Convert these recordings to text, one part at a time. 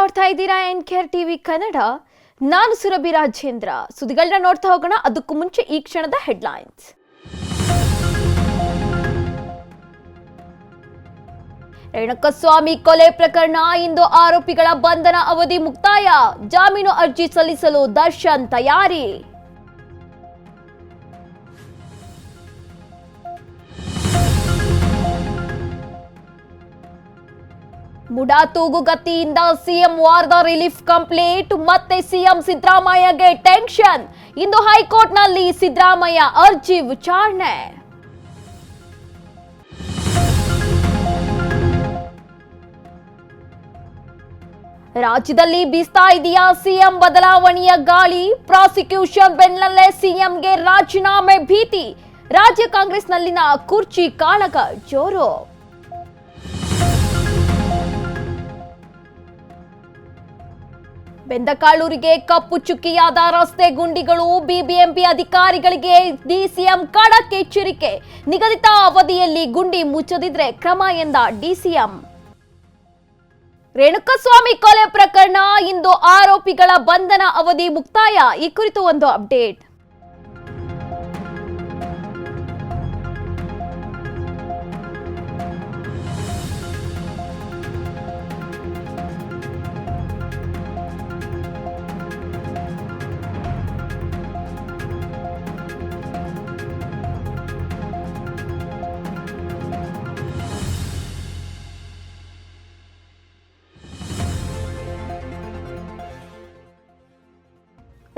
ನೋಡ್ತಾ ಇದ್ದೀರಾ N care TV Kannada? ನಾನು ಸುರಭಿ ರಾಜೇಂದ್ರ. ಸುದ್ದಿಗಳನ್ನ ನೋಡ್ತಾ ಹೋಗೋಣ. ಅದಕ್ಕೂ ಮುಂಚೆ ಈ ಕ್ಷಣದ ಹೆಡ್ಲೈನ್ಸ್. ರೇಣುಕಸ್ವಾಮಿ ಕೊಲೆ ಪ್ರಕರಣ. ಇಂದು ಆರೋಪಿಗಳ ಬಂಧನ ಅವಧಿ ಮುಕ್ತಾಯ. ಜಾಮೀನು ಅರ್ಜಿ ಸಲ್ಲಿಸಲು ದರ್ಶನ್ ತಯಾರಿ. ಮುಡಾ ತೂಗುಗತಿಯಿಂದ ಸಿಎಂ ವಾರದ ರಿಲೀಫ್ ಕಂಪ್ಲೀಟ್, ಮತ್ತೆ ಸಿಎಂ ಸಿದ್ದರಾಮಯ್ಯಗೆ ಟೆನ್ಷನ್. ಇಂದು ಹೈಕೋರ್ಟ್ನಲ್ಲಿ ಸಿದ್ದರಾಮಯ್ಯ ಅರ್ಜಿ ವಿಚಾರಣೆ. ರಾಜ್ಯದಲ್ಲಿ ಬೀಸ್ತಾ ಇದೆಯಾ ಸಿಎಂ ಬದಲಾವಣೆಯ ಗಾಳಿ? ಪ್ರಾಸಿಕ್ಯೂಷನ್ ಬೆನ್ನಲ್ಲೇ ಸಿಎಂಗೆ ರಾಜೀನಾಮೆ ಭೀತಿ. ರಾಜ್ಯ ಕಾಂಗ್ರೆಸ್ನಲ್ಲಿನ ಕುರ್ಚಿ ಕಾಳಗ ಜೋರು. ಬೆಂದಕಾಳೂರಿಗೆ ಕಪ್ಪು ಚುಕ್ಕಿಯಾದ ರಸ್ತೆ ಗುಂಡಿಗಳು ಬಿಬಿಎಂಪಿ ಅಧಿಕಾರಿಗಳಿಗೆ ಡಿಸಿಎಂ ಖಡಕ್ ಎಚ್ಚರಿಕೆ. ನಿಗದಿತ ಅವಧಿಯಲ್ಲಿ ಗುಂಡಿ ಮುಚ್ಚದಿದ್ರೆ ಕ್ರಮ ಎಂದ ಡಿಸಿಎಂ ರೇಣುಕಸ್ವಾಮಿ ಕೊಲೆ ಪ್ರಕರಣ, ಇಂದು ಆರೋಪಿಗಳ ಬಂಧನ ಅವಧಿ ಮುಕ್ತಾಯ. ಈ ಕುರಿತು ಒಂದು ಅಪ್ಡೇಟ್.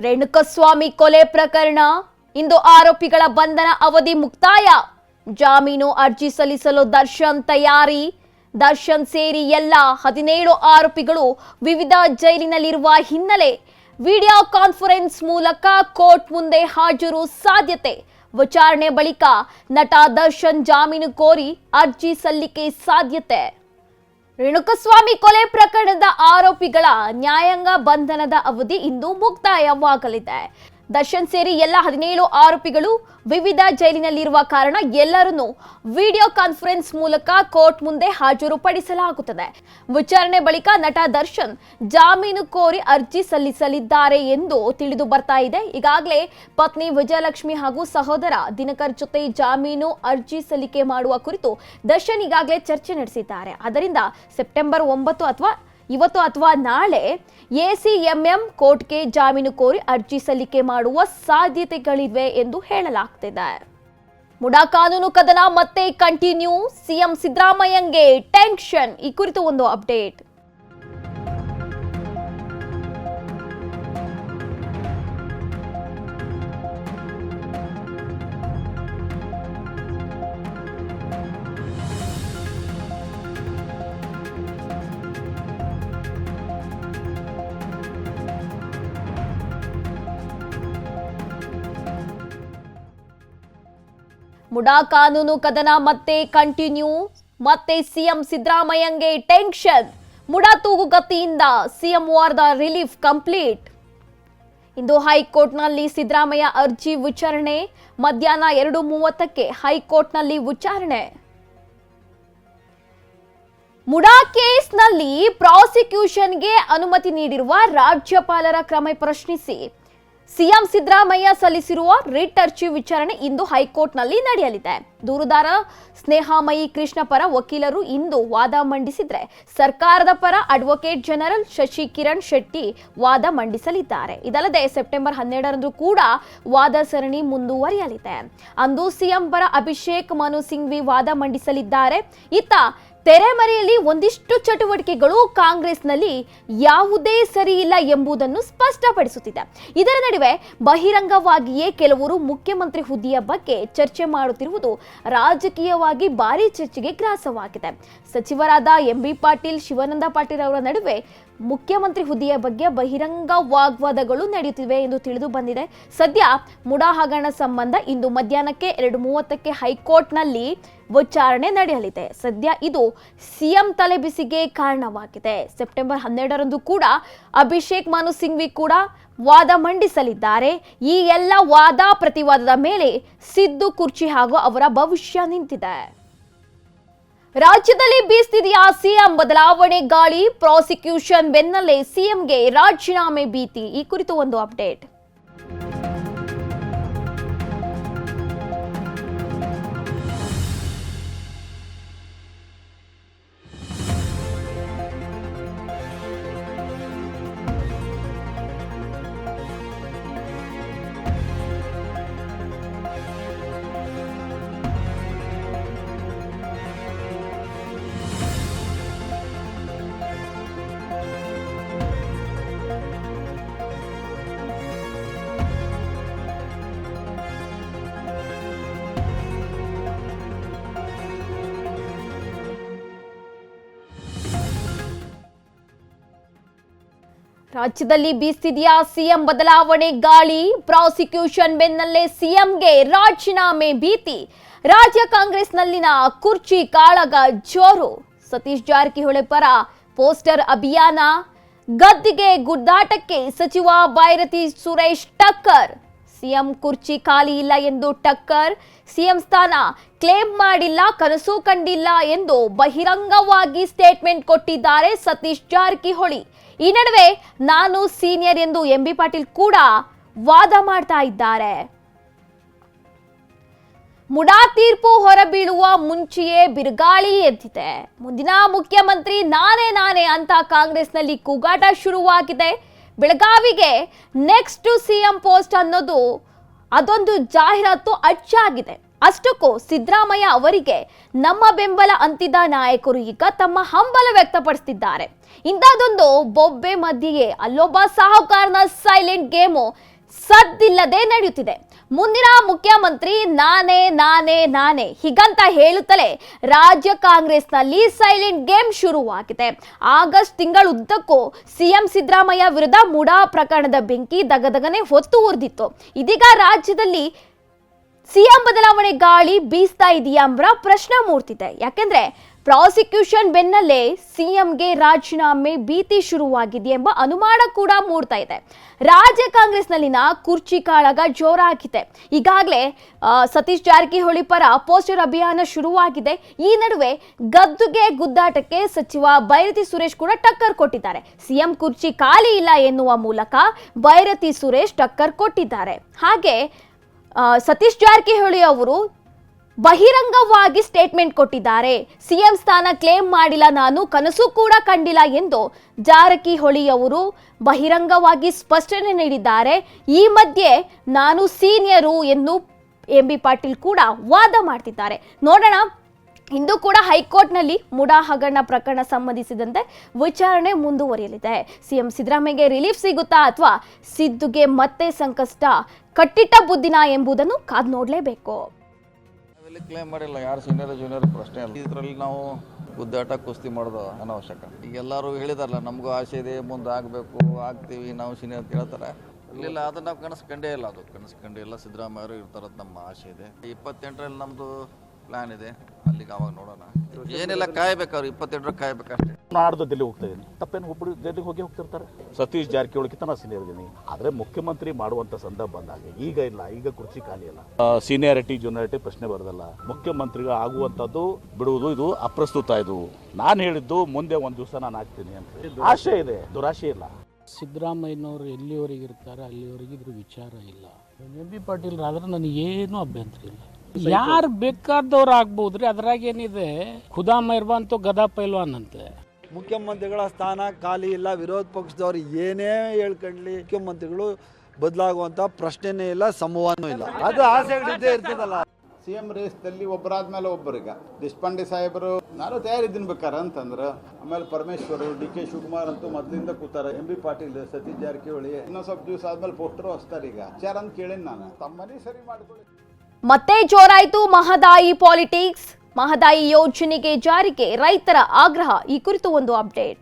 ರೇಣುಕಸ್ವಾಮಿ ಕೊಲೆ ಪ್ರಕರಣ. ಇಂದು ಆರೋಪಿಗಳ ಬಂಧನ ಅವಧಿ ಮುಕ್ತಾಯ. ಜಾಮೀನು ಅರ್ಜಿ ಸಲ್ಲಿಸಲು ದರ್ಶನ್ ತಯಾರಿ. ದರ್ಶನ್ ಸೇರಿ ಎಲ್ಲ ಹದಿನೇಳು ಆರೋಪಿಗಳು ವಿವಿಧ ಜೈಲಿನಲ್ಲಿರುವ ಹಿನ್ನೆಲೆ. ವಿಡಿಯೋ ಕಾನ್ಫರೆನ್ಸ್ ಮೂಲಕ ಕೋರ್ಟ್ ಮುಂದೆ ಹಾಜರು ಸಾಧ್ಯತೆ. ವಿಚಾರಣೆ ಬಳಿಕ ನಟ ದರ್ಶನ್ ಜಾಮೀನು ಕೋರಿ ಅರ್ಜಿ ಸಲ್ಲಿಕೆ ಸಾಧ್ಯತೆ. ರೇಣುಕಸ್ವಾಮಿ ಕೊಲೆ ಪ್ರಕರಣದ ಆರೋಪಿಗಳ ನ್ಯಾಯಾಂಗ ಬಂಧನದ ಅವಧಿ ಇಂದು ಮುಕ್ತಾಯವಾಗಲಿದೆ. ದರ್ಶನ್ ಸೇರಿ ಎಲ್ಲ ಹದಿನೇಳು ಆರೋಪಿಗಳು ವಿವಿಧ ಜೈಲಿನಲ್ಲಿರುವ ಕಾರಣ ಎಲ್ಲರನ್ನೂ ವಿಡಿಯೋ ಕಾನ್ಫರೆನ್ಸ್ ಮೂಲಕ ಕೋರ್ಟ್ ಮುಂದೆ ಹಾಜರುಪಡಿಸಲಾಗುತ್ತದೆ. ವಿಚಾರಣೆ ಬಳಿಕ ನಟ ದರ್ಶನ್ ಜಾಮೀನು ಕೋರಿ ಅರ್ಜಿ ಸಲ್ಲಿಸಲಿದ್ದಾರೆ ಎಂದು ತಿಳಿದು ಬರ್ತಾ ಇದೆ. ಈಗಾಗಲೇ ಪತ್ನಿ ವಿಜಯಲಕ್ಷ್ಮಿ ಹಾಗೂ ಸಹೋದರ ದಿನಕರ್ ಜೊತೆ ಜಾಮೀನು ಅರ್ಜಿ ಸಲ್ಲಿಕೆ ಮಾಡುವ ಕುರಿತು ದರ್ಶನ್ ಈಗಾಗಲೇ ಚರ್ಚೆ ನಡೆಸಿದ್ದಾರೆ. ಅದರಿಂದ ಸೆಪ್ಟೆಂಬರ್ ಒಂಬತ್ತು ಅಥವಾ ಇವತ್ತು ಅಥವಾ ನಾಳೆ ಎಸಿಎಂಎಂ ಕೋರ್ಟ್ಗೆ ಜಾಮೀನು ಕೋರಿ ಅರ್ಜಿ ಸಲ್ಲಿಕೆ ಮಾಡುವ ಸಾಧ್ಯತೆಗಳಿವೆ ಎಂದು ಹೇಳಲಾಗ್ತಿದೆ. ಮುಡಾ ಕಾನೂನು ಕದನ ಮತ್ತೆ ಕಂಟಿನ್ಯೂ, ಸಿಎಂ ಸಿದ್ದರಾಮಯ್ಯಂಗೆ ಟೆನ್ಷನ್. ಈ ಕುರಿತು ಒಂದು ಅಪ್ಡೇಟ್. ಮುಡಾ ಕಾನೂನು ಕದನ ಮತ್ತೆ ಕಂಟಿನ್ಯೂ, ಮತ್ತೆ ಸಿಎಂ ಸಿದ್ದರಾಮಯ್ಯಂಗೆ ಟೆನ್ಷನ್. ಮುಡಾ ತೂಗುಗತಿಯಿಂದ ಸಿಎಂ ವಾರ್ದ ರಿಲೀಫ್ ಕಂಪ್ಲೀಟ್. ಇಂದು ಹೈಕೋರ್ಟ್ನಲ್ಲಿ ಸಿದ್ದರಾಮಯ್ಯ ಅರ್ಜಿ ವಿಚಾರಣೆ, ಮಧ್ಯಾಹ್ನ ಎರಡು ಮೂವತ್ತಕ್ಕೆ ಹೈಕೋರ್ಟ್ನಲ್ಲಿ ವಿಚಾರಣೆ. ಮುಡಾ ಕೇಸ್ನಲ್ಲಿ ಪ್ರಾಸಿಕ್ಯೂಷನ್ಗೆ ಅನುಮತಿ ನೀಡಿರುವ ರಾಜ್ಯಪಾಲರ ಕ್ರಮ ಪ್ರಶ್ನಿಸಿ. ಸಿಎಂ ಸಿದ್ದರಾಮಯ್ಯ ಸಲ್ಲಿಸಿರುವ ರಿಟ್ ಅರ್ಜಿ ವಿಚಾರಣೆ ಇಂದು ಹೈಕೋರ್ಟ್ನಲ್ಲಿ ನಡೆಯಲಿದೆ. ದೂರುದಾರ ಸ್ನೇಹಾಮಯಿ ಕೃಷ್ಣ ಪರ ವಕೀಲರು ಇಂದು ವಾದ ಮಂಡಿಸಿದ್ರೆ ಸರ್ಕಾರದ ಪರ ಅಡ್ವೊಕೇಟ್ ಜನರಲ್ ಶಶಿ ಕಿರಣ್ ಶೆಟ್ಟಿ ವಾದ ಮಂಡಿಸಲಿದ್ದಾರೆ. ಇದಲ್ಲದೆ ಸೆಪ್ಟೆಂಬರ್ ಹನ್ನೆರಡರಂದು ಕೂಡ ವಾದ ಸರಣಿ ಮುಂದುವರಿಯಲಿದೆ. ಅಂದು ಸಿಎಂ ಪರ ಅಭಿಷೇಕ್ ಮನು ಸಿಂಘ್ವಿ ವಾದ ಮಂಡಿಸಲಿದ್ದಾರೆ. ಇತ್ತ ತೆರೆಮರೆಯಲ್ಲಿ ಒಂದಿಷ್ಟು ಚಟುವಟಿಕೆಗಳು ಕಾಂಗ್ರೆಸ್ನಲ್ಲಿ ಯಾವುದೇ ಸರಿ ಇಲ್ಲ ಎಂಬುದನ್ನು ಸ್ಪಷ್ಟಪಡಿಸುತ್ತಿದೆ. ಇದರ ನಡುವೆ ಬಹಿರಂಗವಾಗಿಯೇ ಕೆಲವರು ಮುಖ್ಯಮಂತ್ರಿ ಹುದ್ದೆಯ ಬಗ್ಗೆ ಚರ್ಚೆ ಮಾಡುತ್ತಿರುವುದು ರಾಜಕೀಯವಾಗಿ ಭಾರಿ ಚರ್ಚೆಗೆ ಗ್ರಾಸವಾಗಿದೆ. ಸಚಿವರಾದ ಎಂಬಿ ಪಾಟೀಲ್, ಶಿವಾನಂದ ಪಾಟೀಲ್ ಅವರ ನಡುವೆ ಮುಖ್ಯಮಂತ್ರಿ ಹುದ್ದೆಯ ಬಗ್ಗೆ ಬಹಿರಂಗ ವಾಗ್ವಾದಗಳು ನಡೆಯುತ್ತಿವೆ ಎಂದು ತಿಳಿದು ಬಂದಿದೆ. ಸದ್ಯ ಮುಡಾ ಹಗರಣ ಸಂಬಂಧ ಇಂದು ಮಧ್ಯಾಹ್ನಕ್ಕೆ ಎರಡು ಮೂವತ್ತಕ್ಕೆ ಹೈಕೋರ್ಟ್ನಲ್ಲಿ ವಿಚಾರಣೆ ನಡೆಯಲಿದೆ. ಸದ್ಯ ಇದು ಸಿಎಂ ತಲೆಬಿಸಿಗೆ ಕಾರಣವಾಗಿದೆ. ಸೆಪ್ಟೆಂಬರ್ ಹನ್ನೆರಡರಂದು ಕೂಡ ಅಭಿಷೇಕ್ ಮನು ಸಿಂಘ್ವಿ ಕೂಡ ವಾದ ಮಂಡಿಸಲಿದ್ದಾರೆ. ಈ ಎಲ್ಲ ವಾದ ಪ್ರತಿವಾದದ ಮೇಲೆ ಸಿದ್ದು ಕುರ್ಚಿ ಹಾಗೂ ಅವರ ಭವಿಷ್ಯ ನಿಂತಿದೆ. ರಾಜ್ಯದಲ್ಲಿ ಬೀಸ್ತಿದೆಯಾ ಸಿಎಂ ಬದಲಾವಣೆ ಗಾಳಿ ಪ್ರಾಸಿಕ್ಯೂಷನ್ ಬೆನ್ನಲ್ಲೇ ಸಿಎಂಗೆ ರಾಜೀನಾಮೆ ಭೀತಿ. ಈ ಕುರಿತು ಒಂದು ಅಪ್ಡೇಟ್. ರಾಜ್ಯದಲ್ಲಿ ಬೀಸ್ತಿದೆಯಾ ಸಿಎಂ ಬದಲಾವಣೆ ಗಾಳಿ, ಪ್ರಾಸಿಕ್ಯೂಷನ್ ಬೆನ್ನಲ್ಲೇ ಸಿಎಂಗೆ ರಾಜೀನಾಮೆ ಭೀತಿ, ರಾಜ್ಯ ಕಾಂಗ್ರೆಸ್ನಲ್ಲಿನ ಕುರ್ಚಿ ಕಾಳಗ ಜೋರು. ಸತೀಶ್ ಜಾರಕಿಹೊಳಿ ಪರ ಪೋಸ್ಟರ್ ಅಭಿಯಾನ, ಗದ್ದಿಗೆ ಗುದ್ದಾಟಕ್ಕೆ ಸಚಿವ ಬೈರತಿ ಸುರೇಶ್ ಟಕ್ಕರ್. ಸಿಎಂ ಕುರ್ಚಿ ಖಾಲಿ ಇಲ್ಲ ಎಂದು ಟಕ್ಕರ್. ಸಿಎಂ ಸ್ಥಾನ ಕ್ಲೇಮ್ ಮಾಡಿಲ್ಲ, ಕನಸು ಕಂಡಿಲ್ಲ ಎಂದು ಬಹಿರಂಗವಾಗಿ ಸ್ಟೇಟ್ಮೆಂಟ್ ಕೊಟ್ಟಿದ್ದಾರೆ ಸತೀಶ್ ಜಾರಕಿಹೊಳಿ. ಈ ನಡುವೆ ನಾನು ಸೀನಿಯರ್ ಎಂದು ಎಂಬಿ ಪಾಟೀಲ್ ಕೂಡ ವಾದ ಮಾಡ್ತಾ ಇದ್ದಾರೆ. ಮುಡಾ ತೀರ್ಪು ಹೊರಬೀಳುವ ಮುಂಚೆಯೇ ಬಿರುಗಾಳಿ ಎದ್ದಿದೆ. ಮುಂದಿನ ಮುಖ್ಯಮಂತ್ರಿ ನಾನೇ ನಾನೇ ಅಂತ ಕಾಂಗ್ರೆಸ್ನಲ್ಲಿ ಕೂಗಾಟ ಶುರುವಾಗಿದೆ. ಬೆಳಗಾವಿಗೆ ನೆಕ್ಸ್ಟ್ ಸಿಎಂ ಪೋಸ್ಟ್ ಅನ್ನೋದು ಅದೊಂದು ಜಾಹೀರಾತು ಅಚ್ಚಾಗಿದೆ. ಅಷ್ಟಕ್ಕೂ ಸಿದ್ದರಾಮಯ್ಯ ಅವರಿಗೆ ನಮ್ಮ ಬೆಂಬಲ ಅಂತಿದ್ದ ನಾಯಕರು ಈಗ ತಮ್ಮ ಹಂಬಲ ವ್ಯಕ್ತಪಡಿಸುತ್ತಿದ್ದಾರೆ ಇಂಥದ್ದೊಂದು ಬೊಬ್ಬೆ ಮಧ್ಯೆಯೇ ಅಲ್ಲೊಬ್ಬ ಸಾಹುಕಾರನ ಸೈಲೆಂಟ್ ಗೇಮು ಸದ್ದಿಲ್ಲದೆ ನಡೆಯುತ್ತಿದೆ. ಮುಂದಿನ ಮುಖ್ಯಮಂತ್ರಿ ನಾನೇ ನಾನೇ ನಾನೇ ಹೀಗಂತ ಹೇಳುತ್ತಲೇ ರಾಜ್ಯ ಕಾಂಗ್ರೆಸ್ನಲ್ಲಿ ಸೈಲೆಂಟ್ ಗೇಮ್ ಶುರುವಾಗಿದೆ. ಆಗಸ್ಟ್ ತಿಂಗಳುದ್ದಕ್ಕೂ ಸಿಎಂ ಸಿದ್ದರಾಮಯ್ಯ ವಿರುದ್ಧ ಮುಡಾ ಪ್ರಕರಣದ ಬೆಂಕಿ ದಗದಗನೆ ಹೊತ್ತು ಉರಿದಿತ್ತು. ಇದೀಗ ರಾಜ್ಯದಲ್ಲಿ ಸಿಎಂ ಬದಲಾವಣೆ ಗಾಳಿ ಬೀಸ್ತಾ ಇದೆಯಾ ಎಂಬ ಪ್ರಶ್ನೆ ಮೂಡ್ತಿದೆ. ಯಾಕೆಂದ್ರೆ ಪ್ರಾಸಿಕ್ಯೂಷನ್ ಬೆನ್ನಲ್ಲೇ ಸಿಎಂಗೆ ರಾಜೀನಾಮೆ ಭೀತಿ ಶುರುವಾಗಿದೆ ಎಂಬ ಅನುಮಾನ ಕೂಡ ಮೂಡ್ತಾ ಇದೆ. ರಾಜ್ಯ ಕಾಂಗ್ರೆಸ್ನಲ್ಲಿನ ಕುರ್ಚಿ ಕಾಳಗ ಜೋರಾಗಿದೆ. ಈಗಾಗಲೇ ಸತೀಶ್ ಜಾರಕಿಹೊಳಿ ಪರ ಪೋಸ್ಟರ್ ಅಭಿಯಾನ ಶುರುವಾಗಿದೆ. ಈ ನಡುವೆ ಗದ್ದುಗೆ ಗುದ್ದಾಟಕ್ಕೆ ಸಚಿವ ಭೈರತಿ ಸುರೇಶ್ ಕೂಡ ಟಕ್ಕರ್ ಕೊಟ್ಟಿದ್ದಾರೆ. ಸಿಎಂ ಕುರ್ಚಿ ಖಾಲಿ ಇಲ್ಲ ಎನ್ನುವ ಮೂಲಕ ಭೈರತಿ ಸುರೇಶ್ ಟಕ್ಕರ್ ಕೊಟ್ಟಿದ್ದಾರೆ. ಹಾಗೆ ಸತೀಶ್ ಜಾರಕಿಹೊಳಿ ಅವರು ಬಹಿರಂಗವಾಗಿ ಸ್ಟೇಟ್ಮೆಂಟ್ ಕೊಟ್ಟಿದ್ದಾರೆ. ಸಿಎಂ ಸ್ಥಾನ ಕ್ಲೇಮ್ ಮಾಡಿಲ್ಲ ನಾನು, ಕನಸು ಕೂಡ ಕಂಡಿಲ್ಲ ಎಂದು ಜಾರಕಿಹೊಳಿ ಅವರು ಬಹಿರಂಗವಾಗಿ ಸ್ಪಷ್ಟನೆ ನೀಡಿದ್ದಾರೆ. ಈ ಮಧ್ಯೆ ನಾನು ಸೀನಿಯರು ಎಂದು ಎಂ ಬಿ ಪಾಟೀಲ್ ಕೂಡ ವಾದ ಮಾಡ್ತಿದ್ದಾರೆ. ನೋಡೋಣ, ಇಂದು ಕೂಡ ಹೈಕೋರ್ಟ್ನಲ್ಲಿ ಮುಡಾ ಹಗರಣ ಪ್ರಕರಣ ಸಂಬಂಧಿಸಿದಂತೆ ವಿಚಾರಣೆ ಮುಂದುವರಿಯಲಿದೆ. ಸಿಎಂ ಸಿದ್ದರಾಮಯ್ಯಗೆ ರಿಲೀಫ್ ಸಿಗುತ್ತಾ ಅಥವಾ ಸಿದ್ದುಗೆ ಮತ್ತೆ ಸಂಕಷ್ಟ, ಕಟ್ಟಿಟ್ಟ ಬುದ್ದಿನ ಎಂಬುದನ್ನು ಕಾದ್ ನೋಡಲೇಬೇಕು. ನಾವೆಲ್ಲಿ ಕ್ಲೇಮ್ ಮಾಡಿಲ್ಲ, ಯಾರು ಸೀನಿಯರ್ ಜೂನಿಯರ್ ಪ್ರಶ್ನೆ ಅಲ್ಲ ಇದರಲ್ಲಿ ನಾವು ಗುದ್ದಾಟ ಕುಸ್ತಿ ಮಾಡೋದು ಅನವಶ್ಯಕ. ಈಗ ಎಲ್ಲರೂ ಹೇಳಿದಾರಲ್ಲ, ನಮಗೂ ಆಸೆ ಇದೆ, ಮುಂದೆ ಆಗಬೇಕು, ಆಗ್ತೀವಿ, ನಾವು ಸೀನಿಯರ್ ಅಂತ ಹೇಳ್ತಾರೆ. ಇಲ್ಲ ಅದನ್ನು ಇಲ್ಲ ಅದು. ಕನಸ್ಕೊಂಡೇ ಕಂಡೇ ಇಲ್ಲ ಸಿದ್ದರಾಮಯ್ಯ ಅವರು ಇರ್ತಾರದು ನಮ್ಮ ಆಸೆ ಇದೆ. ಇಪ್ಪತ್ತೆಂಟರಲ್ಲಿ ನಮ್ಮದು ಪ್ಲ್ಯಾನ್ ಇದೆ. ಅಲ್ಲಿಗೆ ಅವಾಗ ನೋಡೋಣ. ಏನೆಲ್ಲ ಕಾಯ್ಬೇಕು ಅವ್ರು ಇಪ್ಪತ್ತೆಂಟರ ಕಾಯ್ಬೇಕಷ್ಟೇ. ನಾಡ್ದು ಡೆಲ್ಲಿ ಹೋಗ್ತಾ ಇದ್ದೀನಿ. ತಪ್ಪೇನು ಒಬ್ಬರು ಡೆಲ್ಲಿಗೆ ಹೋಗಿ ಹೋಗ್ತಿರ್ತಾರೆ. ಸತೀಶ್ ಜಾರಕಿಹೊಳಿಗಿಂತ ನಾನು ಸೀನಿಯರ್ ಇದ್ದೀನಿ ಆದರೆ ಮುಖ್ಯಮಂತ್ರಿ ಮಾಡುವಂಥ ಸಂದರ್ಭ ಬಂದಾಗ ಈಗ ಇಲ್ಲ. ಈಗ ಕುರ್ಚಿ ಖಾಲಿ ಇಲ್ಲ ಸೀನಿಯಾರಿಟಿ ಜೂನಿಯಾರಿಟಿ ಪ್ರಶ್ನೆ ಬರೋದಲ್ಲ. ಮುಖ್ಯಮಂತ್ರಿಗಳು ಆಗುವಂಥದ್ದು ಬಿಡುವುದು ಇದು ಅಪ್ರಸ್ತುತ ಇದು. ನಾನು ಹೇಳಿದ್ದು ಮುಂದೆ ಒಂದು ದಿವಸ ನಾನು ಆಗ್ತೀನಿ ಅಂತ ಆಶೆ ಇದೆ. ದುರಾಶೆ ಇಲ್ಲ. ಸಿದ್ದರಾಮಯ್ಯನವರು ಎಲ್ಲಿವರೆಗೆ ಇರ್ತಾರೆ ಅಲ್ಲಿವರೆಗೆ ಇದ್ರ ವಿಚಾರ ಇಲ್ಲ. ಎಂ ಬಿ ಪಾಟೀಲ್ ಆದ್ರೆ ನನಗೆ ಏನೂ ಅಭ್ಯಂತರ ಇಲ್ಲ. ಯಾರು ಬೇಕಾದವ್ರು ಆಗ್ಬೋದ್ರಿ ಅದ್ರಾಗ ಏನಿದೆ? ಖುದಾಮ ಇರ್ಬಂತು ಗದಾ ಪೈಲ್ವಾನ್ ಅಂತೆ. ಮುಖ್ಯಮಂತ್ರಿಗಳ ಸ್ಥಾನ ಖಾಲಿ ಇಲ್ಲ ವಿರೋಧ ಪಕ್ಷದವ್ರು ಏನೇ ಹೇಳ್ಕೊಂಡ್ಲಿ ಮುಖ್ಯಮಂತ್ರಿಗಳು ಬದಲಾಗುವಂತ ಪ್ರಶ್ನೆನೇ ಇಲ್ಲ ಸಂಭವನೂ ಇಲ್ಲ. ಅದು ಆಸೆಗಳಿದ್ದೇ ಇರ್ತದಲ್ಲ. ಸಿ ಎಂ ರೇಸ್ದಲ್ಲಿ ಒಬ್ಬರಾದ್ಮೇಲೆ ಒಬ್ಬರೀಗ ದೇಶಪಾಂಡೆ ಸಾಹೇಬರು ನಾನು ತಯಾರಿದ್ದೀನಿ ಬೇಕಾರೆ ಅಂತಂದ್ರೆ ಆಮೇಲೆ ಪರಮೇಶ್ವರ್ ಡಿ ಕೆ ಶಿವಕುಮಾರ್ ಅಂತೂ ಮೊದಲಿಂದ ಕೂತಾರೆ. ಎಂ ಬಿ ಪಾಟೀಲ್ ಸತೀಶ್ ಜಾರಕಿಹೊಳಿ ಇನ್ನೊಂದು ಸ್ವಲ್ಪ ದಿವಸ ಆದ್ಮೇಲೆ ಪೋಸ್ಟರು ಹಚ್ತಾರೆ ಈಗ ವಿಚಾರ ಅಂತ ಕೇಳಿನಿ ನಾನು. ತಮ್ಮನೇ ಸರಿ ಮಾಡ್ಕೊಳ್ಳಿ. ಮತ್ತೆ ಜೋರಾಯಿತು ಮಹದಾಯಿ ಪಾಲಿಟಿಕ್ಸ್. ಮಹದಾಯಿ ಯೋಜನೆಗೆ ಜಾರಿಗೆ ರೈತರ ಆಗ್ರಹ ಈ ಕುರಿತು ಒಂದು ಅಪ್ಡೇಟ್.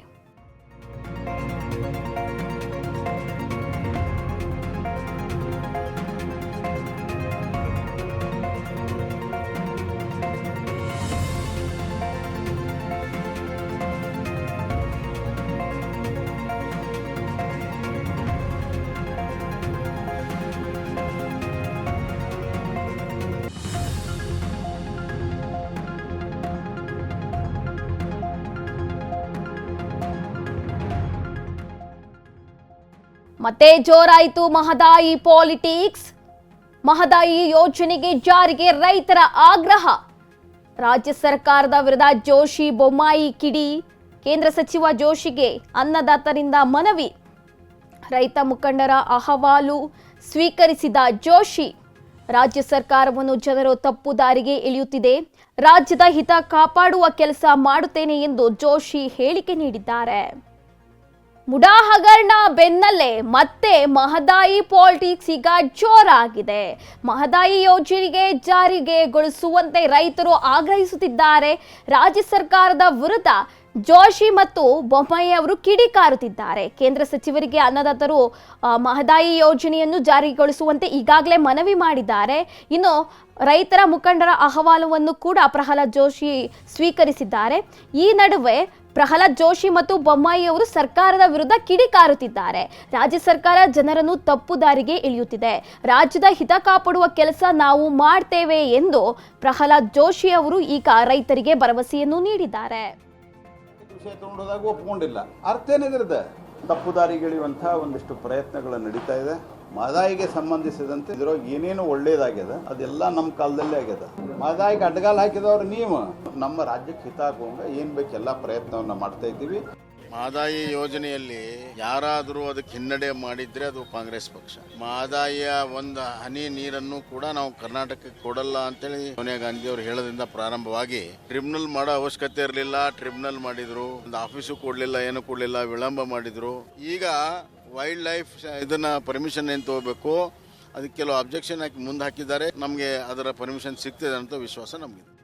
ಮತ್ತೆ ಜೋರಾಯಿತು ಮಹದಾಯಿ ಪಾಲಿಟಿಕ್ಸ್. ಮಹದಾಯಿ ಯೋಜನೆಗೆ ಜಾರಿಗೆ ರೈತರ ಆಗ್ರಹ. ರಾಜ್ಯ ಸರ್ಕಾರದ ವಿರುದ್ಧ ಜೋಶಿ ಬೊಮ್ಮಾಯಿ ಕಿಡಿ. ಕೇಂದ್ರ ಸಚಿವ ಜೋಶಿಗೆ ಅನ್ನದಾತರಿಂದ ಮನವಿ. ರೈತ ಮುಖಂಡರ ಅಹವಾಲು ಸ್ವೀಕರಿಸಿದ ಜೋಶಿ. ರಾಜ್ಯ ಸರ್ಕಾರವನ್ನು ಜನರು ತಪ್ಪು ದಾರಿಗೆ ಎಳೆಯುತ್ತಿದೆ. ರಾಜ್ಯದ ಹಿತ ಕಾಪಾಡುವ ಕೆಲಸ ಮಾಡುತ್ತೇನೆ ಎಂದು ಜೋಶಿ ಹೇಳಿಕೆ ನೀಡಿದ್ದಾರೆ. ಮುಡಾ ಹಗರಣ ಬೆನ್ನಲ್ಲೇ ಮತ್ತೆ ಮಹದಾಯಿ ಪಾಲಿಟಿಕ್ಸ್ ಈಗ ಜೋರಾಗಿದೆ. ಮಹದಾಯಿ ಯೋಜನೆಗೆ ಜಾರಿಗೆಗೊಳಿಸುವಂತೆ ರೈತರು ಆಗ್ರಹಿಸುತ್ತಿದ್ದಾರೆ. ರಾಜ್ಯ ಸರ್ಕಾರದ ವಿರುದ್ಧ ಜೋಶಿ ಮತ್ತು ಬೊಮ್ಮಾಯಿ ಅವರು ಕಿಡಿಕಾರುತ್ತಿದ್ದಾರೆ ಕೇಂದ್ರ ಸಚಿವರಿಗೆ ಅನ್ನದಾತರು ಮಹದಾಯಿ ಯೋಜನೆಯನ್ನು ಜಾರಿಗೊಳಿಸುವಂತೆ ಈಗಾಗಲೇ ಮನವಿ ಮಾಡಿದ್ದಾರೆ. ಇನ್ನು ರೈತರ ಮುಖಂಡರ ಅಹವಾಲುವನ್ನು ಕೂಡ ಪ್ರಹ್ಲಾದ್ ಜೋಶಿ ಸ್ವೀಕರಿಸಿದ್ದಾರೆ. ಈ ನಡುವೆ ಪ್ರಹ್ಲಾದ್ ಜೋಶಿ ಮತ್ತು ಬೊಮ್ಮಾಯಿ ಅವರು ಸರ್ಕಾರದ ವಿರುದ್ಧ ಕಿಡಿಕಾರುತ್ತಿದ್ದಾರೆ ರಾಜ್ಯ ಸರ್ಕಾರ ಜನರನ್ನು ತಪ್ಪು ದಾರಿಗೆ ಇಳಿಯುತ್ತಿದೆ. ರಾಜ್ಯದ ಹಿತ ಕಾಪಾಡುವ ಕೆಲಸ ನಾವು ಮಾಡ್ತೇವೆ ಎಂದು ಪ್ರಹ್ಲಾದ್ ಜೋಶಿ ಅವರು ಈಗ ರೈತರಿಗೆ ಭರವಸೆಯನ್ನು ನೀಡಿದ್ದಾರೆ. ವಿಷಯ ತಗೊಂಡೋದಾಗ ಒಪ್ಕೊಂಡಿಲ್ಲ. ಅರ್ಥ ಏನಿದ್ರದ? ತಪ್ಪು ದಾರಿಗೆಳೆಯುವಂಥ ಒಂದಿಷ್ಟು ಪ್ರಯತ್ನಗಳು ನಡೀತಾ ಇದೆ. ಮಾದಾಯಿಗೆ ಸಂಬಂಧಿಸಿದಂತೆ ಇದ್ರೊಳಗೆ ಏನೇನು ಒಳ್ಳೇದಾಗ್ಯದ, ಅದೆಲ್ಲ ನಮ್ಮ ಕಾಲದಲ್ಲೇ ಆಗ್ಯದ. ಮಾದಾಯಿಗೆ ಅಡ್ಗಾಲ ಹಾಕಿದವ್ರು ನೀವು. ನಮ್ಮ ರಾಜ್ಯಕ್ಕೆ ಹಿತ ಆಗುವಂಗ ಏನು ಬೇಕು ಎಲ್ಲ ಪ್ರಯತ್ನವನ್ನ ಮಾಡ್ತಾ ಇದ್ದೀವಿ. ಮಹದಾಯಿ ಯೋಜನೆಯಲ್ಲಿ ಯಾರಾದರೂ ಅದಕ್ಕೆ ಹಿನ್ನಡೆ ಮಾಡಿದ್ರೆ ಅದು ಕಾಂಗ್ರೆಸ್ ಪಕ್ಷ. ಮಾದಾಯಿಯ ಒಂದು ಹನಿ ನೀರನ್ನು ಕೂಡ ನಾವು ಕರ್ನಾಟಕಕ್ಕೆ ಕೊಡಲ್ಲ ಅಂತೇಳಿ ಸೋನಿಯಾ ಗಾಂಧಿ ಅವರು ಹೇಳೋದ್ರಿಂದ ಪ್ರಾರಂಭವಾಗಿ ಟ್ರಿಬ್ಯುನಲ್ ಮಾಡೋ ಅವಶ್ಯಕತೆ ಇರಲಿಲ್ಲ, ಟ್ರಿಬ್ಯುನಲ್ ಮಾಡಿದ್ರು, ಒಂದು ಆಫೀಸು ಕೊಡಲಿಲ್ಲ, ಏನು ಕೊಡಲಿಲ್ಲ, ವಿಳಂಬ ಮಾಡಿದ್ರು. ಈಗ ವೈಲ್ಡ್ ಲೈಫ್ ಇದನ್ನ ಪರ್ಮಿಷನ್ ಏನು ತಗೋಬೇಕು? ಅದಕ್ಕೆ ಕೆಲವು ಅಬ್ಜೆಕ್ಷನ್ ಹಾಕಿ ಮುಂದೆ ಹಾಕಿದ್ದಾರೆ. ನಮಗೆ ಅದರ ಪರ್ಮಿಷನ್ ಸಿಗ್ತದೆ ಅಂತ ವಿಶ್ವಾಸ ನಮಗಿದೆ.